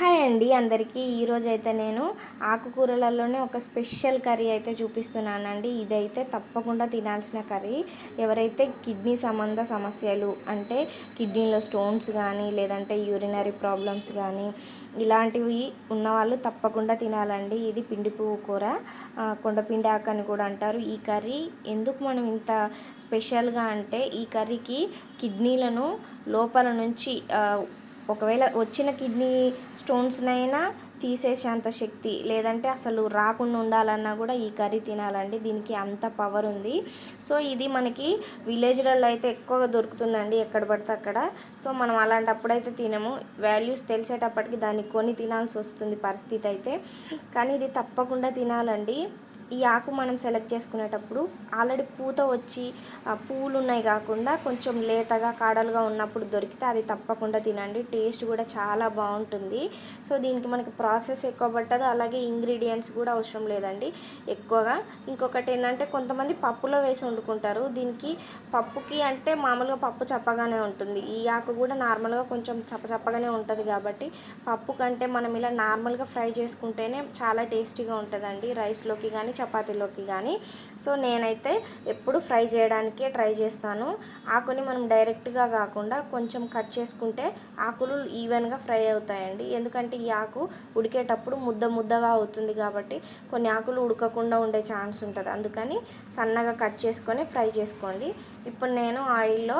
Hi అండి అందరికీ. ఈరోజు అయితే నేను ఆకుకూరలలోనే ఒక స్పెషల్ కర్రీ అయితే చూపిస్తున్నానండి. ఇదైతే తప్పకుండా తినాల్సిన కర్రీ. ఎవరైతే కిడ్నీ సంబంధ సమస్యలు అంటే కిడ్నీలో స్టోన్స్ కానీ లేదంటే యూరినరీ ప్రాబ్లమ్స్ కానీ ఇలాంటివి ఉన్నవాళ్ళు తప్పకుండా తినాలండి. ఇది పిండి పువ్వు కూర కొండపిండి ఆకు అని కూడా అంటారు. ఈ కర్రీ ఎందుకు మనం ఇంత స్పెషల్గా అంటే ఈ కర్రీకి కిడ్నీలను లోపల నుంచి ఒకవేళ వచ్చిన కిడ్నీ స్టోన్స్నైనా తీసేసేంత శక్తి లేదంటే అసలు రాకుండా ఉండాలన్నా కూడా ఈ కర్రీ తినాలండి. దీనికి అంత పవర్ ఉంది. సో ఇది మనకి విలేజ్లలో అయితే ఎక్కువగా దొరుకుతుందండి ఎక్కడ పడితే అక్కడ. సో మనం అలాంటప్పుడు అయితే తినము. వాల్యూస్ తెలిసేటప్పటికి దాన్ని కొని తినాల్సి వస్తుంది పరిస్థితి అయితే. కానీ ఇది తప్పకుండా తినాలండి. ఈ ఆకు మనం సెలెక్ట్ చేసుకునేటప్పుడు ఆల్రెడీ పూత వచ్చి పూలు ఉన్నాయి కాకుండా కొంచెం లేతగా కాడలుగా ఉన్నప్పుడు దొరికితే అది తప్పకుండా తినండి. టేస్ట్ కూడా చాలా బాగుంటుంది. సో దీనికి మనకి ప్రాసెస్ ఎక్కువ పట్టదు. అలాగే ఇంగ్రీడియంట్స్ కూడా అవసరం లేదండి. ఎక్కువగా ఇంకొకటి ఏంటంటే కొంతమంది పప్పులో వేసి వండుకుంటారు. దీనికి పప్పుకి అంటే మామూలుగా పప్పు చప్పగానే ఉంటుంది. ఈ ఆకు కూడా నార్మల్గా కొంచెం చప్పచప్పగానే ఉంటుంది కాబట్టి పప్పు కంటే మనం ఇలా నార్మల్గా ఫ్రై చేసుకుంటేనే చాలా టేస్టీగా ఉంటుందండి. రైస్లోకి కానీ చపాతీలోకి కానీ సో నేనైతే ఎప్పుడు ఫ్రై చేయడానికే ట్రై చేస్తాను. ఆకుని మనం డైరెక్ట్గా కాకుండా కొంచెం కట్ చేసుకుంటే ఆకులు ఈవెన్గా ఫ్రై అవుతాయండి. ఎందుకంటే ఈ ఆకు ఉడికేటప్పుడు ముద్ద ముద్దగా అవుతుంది కాబట్టి కొన్ని ఆకులు ఉడకకుండా ఉండే ఛాన్స్ ఉంటుంది. అందుకని సన్నగా కట్ చేసుకొని ఫ్రై చేసుకోండి. ఇప్పుడు నేను ఆయిల్లో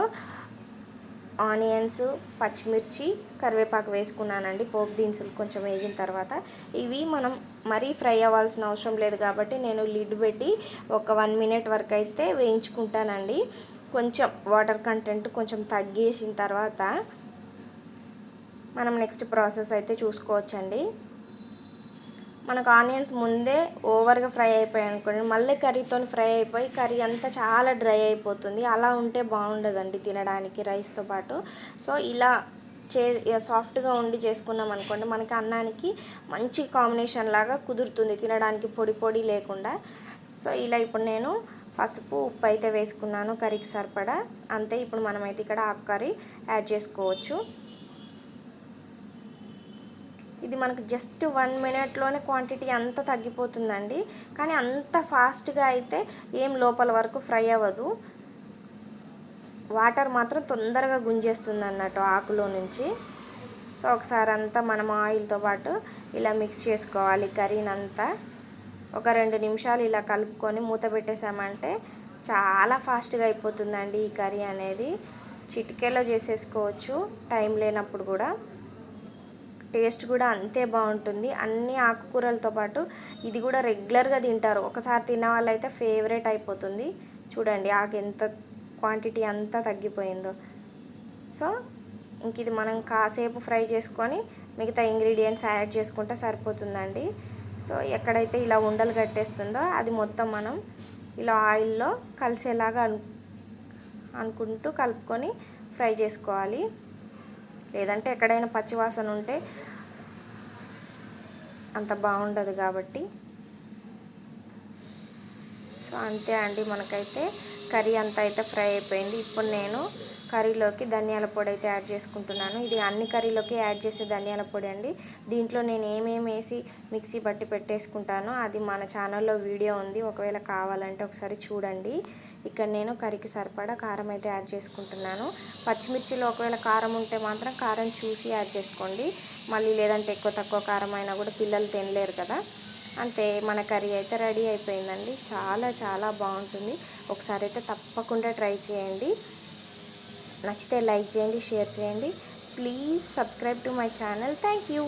ఆనియన్స్ పచ్చిమిర్చి కరివేపాకు వేసుకున్నానండి పోపు దినుసులు కొంచెం వేగిన తర్వాత. ఇవి మనం మరీ ఫ్రై అవ్వాల్సిన అవసరం లేదు కాబట్టి నేను లిడ్ పెట్టి ఒక వన్ మినిట్ వరకు అయితే వేయించుకుంటానండి. కొంచెం వాటర్ కంటెంట్ కొంచెం తగ్గేసిన తర్వాత మనం నెక్స్ట్ ప్రాసెస్ అయితే చూసుకోవచ్చండి. మనకు ఆనియన్స్ ముందే ఓవర్గా ఫ్రై అయిపోయాయి అనుకోండి మళ్ళీ కర్రీతో ఫ్రై అయిపోయి కర్రీ అంతా చాలా డ్రై అయిపోతుంది. అలా ఉంటే బాగుండదండి తినడానికి రైస్తో పాటు. సో ఇలా చే సాఫ్ట్గా ఉండి చేసుకున్నాం అనుకోండి మనకి అన్నానికి మంచి కాంబినేషన్ లాగా కుదురుతుంది తినడానికి పొడి పొడి లేకుండా. సో ఇలా ఇప్పుడు నేను పసుపు ఉప్పు అయితే వేసుకున్నాను కర్రీకి సరిపడా. అంతే ఇప్పుడు మనమైతే ఇక్కడ ఆకు కర్రీ యాడ్ చేసుకోవచ్చు. ఇది మనకు జస్ట్ వన్ మినిట్లోనే క్వాంటిటీ అంతా తగ్గిపోతుందండి. కానీ అంత ఫాస్ట్గా అయితే ఏం లోపల వరకు ఫ్రై అవ్వదు. వాటర్ మాత్రం తొందరగా గుంజేస్తుంది అన్నట్టు ఆకులో నుంచి. సో ఒకసారి అంతా మనం ఆయిల్తో పాటు ఇలా మిక్స్ చేసుకోవాలి కర్రీని అంతా ఒక రెండు నిమిషాలు ఇలా కలుపుకొని మూత పెట్టేసామంటే చాలా ఫాస్ట్గా అయిపోతుందండి ఈ కర్రీ అనేది. చిటికెలో చేసేసుకోవచ్చు టైం లేనప్పుడు కూడా. టేస్ట్ కూడా అంతే బాగుంటుంది. అన్ని ఆకుకూరలతో పాటు ఇది కూడా రెగ్యులర్గా తింటారు. ఒకసారి తిన్న వాళ్ళైతే ఫేవరెట్ అయిపోతుంది. చూడండి ఆకు ఎంత క్వాంటిటీ అంతా తగ్గిపోయిందో. సో ఇంక ఇది మనం కాసేపు ఫ్రై చేసుకొని మిగతా ఇంగ్రీడియంట్స్ యాడ్ చేసుకుంటే సరిపోతుందండి. సో ఎక్కడైతే ఇలా ఉండలు కట్టేస్తుందో అది మొత్తం మనం ఇలా ఆయిల్లో కలిసేలాగా అను అనుకుంటూ కలుపుకొని ఫ్రై చేసుకోవాలి. లేదంటే ఎక్కడైనా పచ్చివాసన ఉంటే అంత బాగుండదు కాబట్టి. సో అంతే అండి. మనకైతే కర్రీ అంతా అయితే ఫ్రై అయిపోయింది. ఇప్పుడు నేను కర్రీలోకి ధనియాల పొడి అయితే యాడ్ చేసుకుంటున్నాను. ఇది అన్ని కర్రీలోకి యాడ్ చేసే ధనియాల పొడి అండి. దీంట్లో నేను ఏమేమి వేసి మిక్సీ పట్టి పెట్టేసుకుంటానో అది మన ఛానల్లో వీడియో ఉంది. ఒకవేళ కావాలంటే ఒకసారి చూడండి. ఇక్కడ నేను కర్రీకి సరిపడా కారం అయితే యాడ్ చేసుకుంటున్నాను. పచ్చిమిర్చిలో ఒకవేళ కారం ఉంటే మాత్రం కారం చూసి యాడ్ చేసుకోండి. మళ్ళీ లేదంటే ఎక్కువ తక్కువ కారం అయినా కూడా పిల్లలు తినలేరు కదా. అంతే మన కర్రీ అయితే రెడీ అయిపోయిందండి. చాలా చాలా బాగుంటుంది. ఒకసారి అయితే తప్పకుండా ట్రై చేయండి. నచ్చితే లైక్ చేయండి షేర్ చేయండి. Please subscribe to my channel. Thank you.